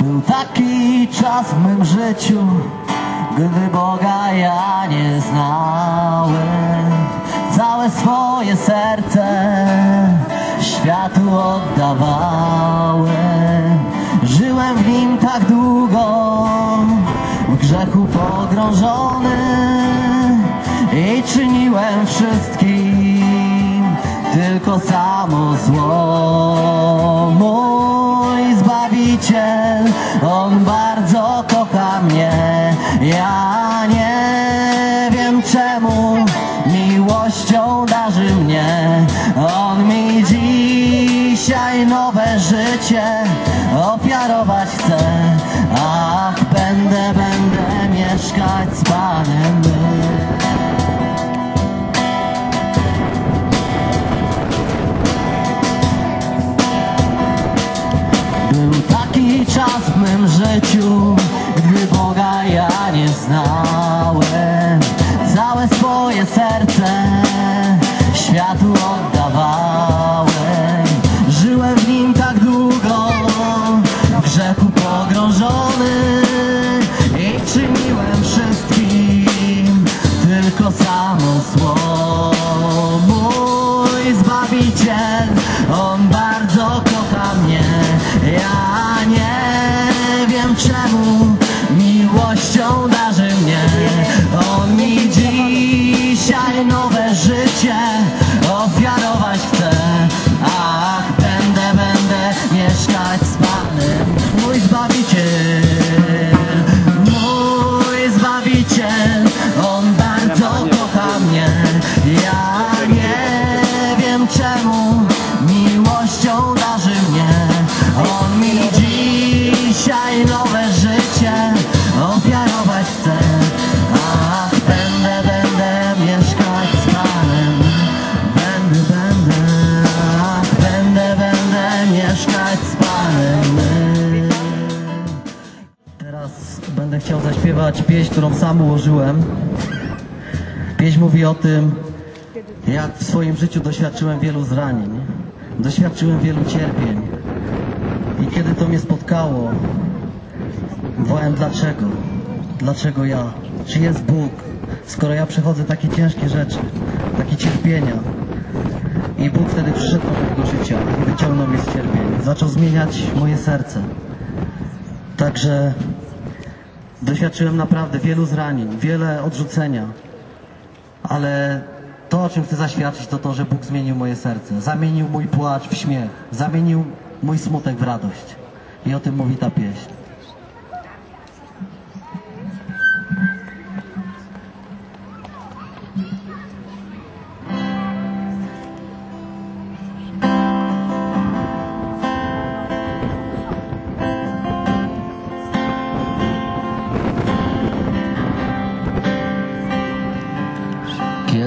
Był taki czas w mym życiu, gdy Boga ja nie znałem. Całe swoje serce światu oddawałem. Żyłem w nim tak długo, w grzechu pogrążony i czyniłem wszystkim życiu, gdy Boga ja nie znałem. Całe swoje serce światu oddawałem. Żyłem w nim tak długo, w grzechu pogrążony i czyniłem wszystkim tylko samo zło. Mój Zbawiciel, On bardzo kocha mnie. Ja miłością darzy mnie. On mi dzisiaj nowe życie ofiarować chce. Ach, będę, będę mieszkać z Panem. Mój Zbawiciel, zaśpiewać pieśń, którą sam ułożyłem. Pieśń mówi o tym, jak w swoim życiu doświadczyłem wielu zranień, doświadczyłem wielu cierpień. I kiedy to mnie spotkało, wołałem dlaczego? Dlaczego ja? Czy jest Bóg? Skoro ja przechodzę takie ciężkie rzeczy, takie cierpienia. I Bóg wtedy przyszedł do mojego życia i wyciągnął mnie z cierpień. Zaczął zmieniać moje serce. Także doświadczyłem naprawdę wielu zranień, wiele odrzucenia. Ale to, o czym chcę zaświadczyć, to to, że Bóg zmienił moje serce. Zamienił mój płacz w śmiech. Zamienił mój smutek w radość. I o tym mówi ta pieśń.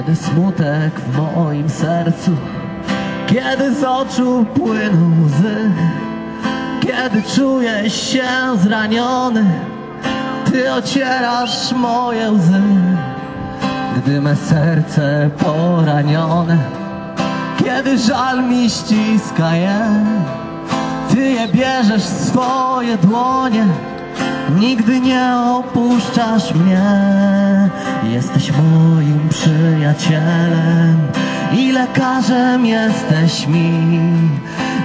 Kiedy smutek w moim sercu, kiedy z oczu płyną łzy, kiedy czuję się zraniony, Ty ocierasz moje łzy. Gdy me serce poranione, kiedy żal mi ściska je, Ty je bierzesz w swoje dłonie, Nigdy nie opuszczasz mnie, jesteś moim przyjacielem i lekarzem jesteś mi.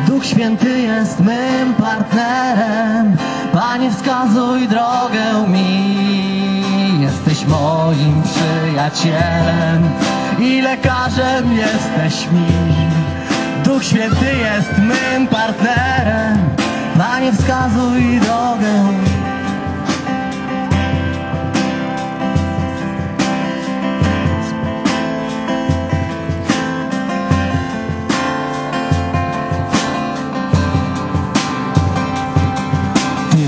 Duch Święty jest mym partnerem, Panie wskazuj drogę mi. Jesteś moim przyjacielem i lekarzem jesteś mi. Duch Święty jest mym partnerem. Panie, wskazuj drogę. Ty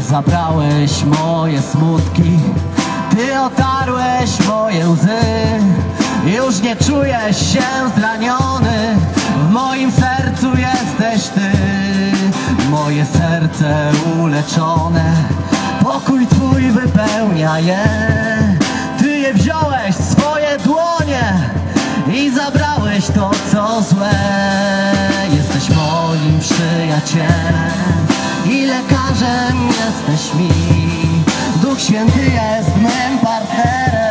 zabrałeś moje smutki, Ty otarłeś moje łzy. Już nie czuję się zraniony, w moim sercu jesteś Ty. Moje serce uleczone, pokój Twój wypełnia je. Ty je wziąłeś w swoje dłonie i zabrałeś to, co złe. Jesteś moim przyjacielem i lekarzem jesteś mi. Duch Święty jest mym partnerem,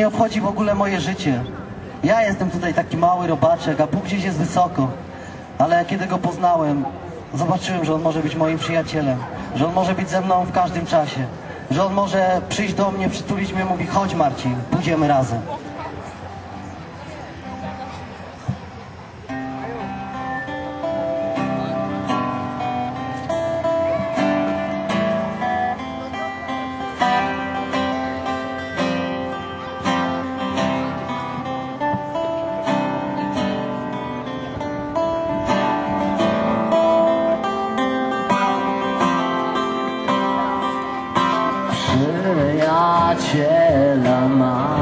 nie obchodzi w ogóle moje życie. Ja jestem tutaj taki mały robaczek, a Bóg gdzieś jest wysoko. Ale kiedy go poznałem, zobaczyłem, że on może być moim przyjacielem, że on może być ze mną w każdym czasie, że on może przyjść do mnie, przytulić mnie mówi: chodź Marcin, pójdziemy razem. pace e la mano.